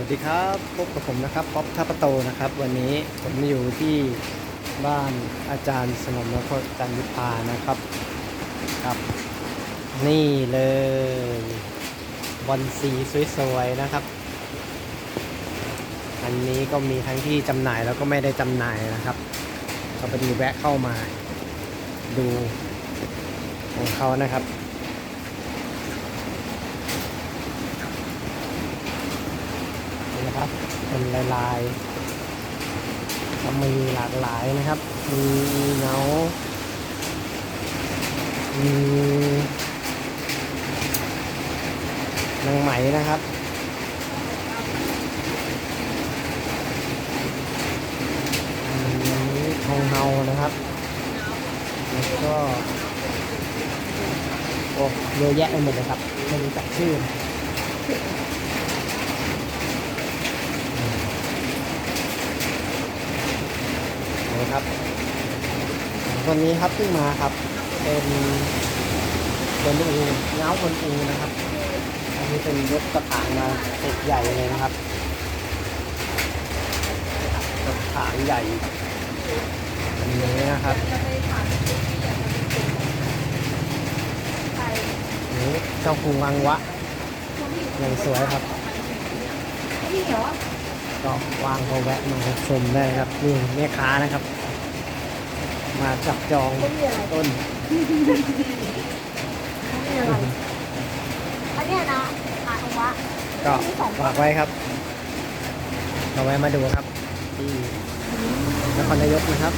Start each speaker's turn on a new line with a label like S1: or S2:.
S1: วัสดีครับพบกับผมนะครับป๊อปท่าประโตนะครับ วันนี้ผมมาอยู่ที่บ้านอาจารย์สนมและก็อาจารย์ยุพานะครับครับ นี่เลยบอลสีสวยๆนะครับ อันนี้ก็มีทั้งที่จำหน่ายแล้วก็ไม่ได้จำหน่ายนะครับก็พอดีแวะเข้ามา ดูของเขานะครับ นี่นะครับ เป็นลายๆก็มีหลากหลายนะครับ มีเงามีนางไหมนะครับมีทองเฮานะครับ แล้วก็โอ้เยอะแยะไปหมดเลยครับไม่รู้จักชื่อ นะครับ วันนี้ครับเพิ่งมาครับ เป็นเป็นอูเงาคนอูนะครับ อันนี้เป็นยกกระถางมาติดใหญ่เลยนะครับกระถางใหญ่อันนี้นะครับนี่เจ้าคุงวังวะอย่างสวยครับ ก็วางเขาแวะมาชมได้ครับนี่แม่ค้านะครับ มาจับจองต้น
S2: ไม่มีอะไรอันนี้นะอาอวะ
S1: ก็ฝากไว้ครับเอาไว้มาดูครับที่นครนายกนะครับ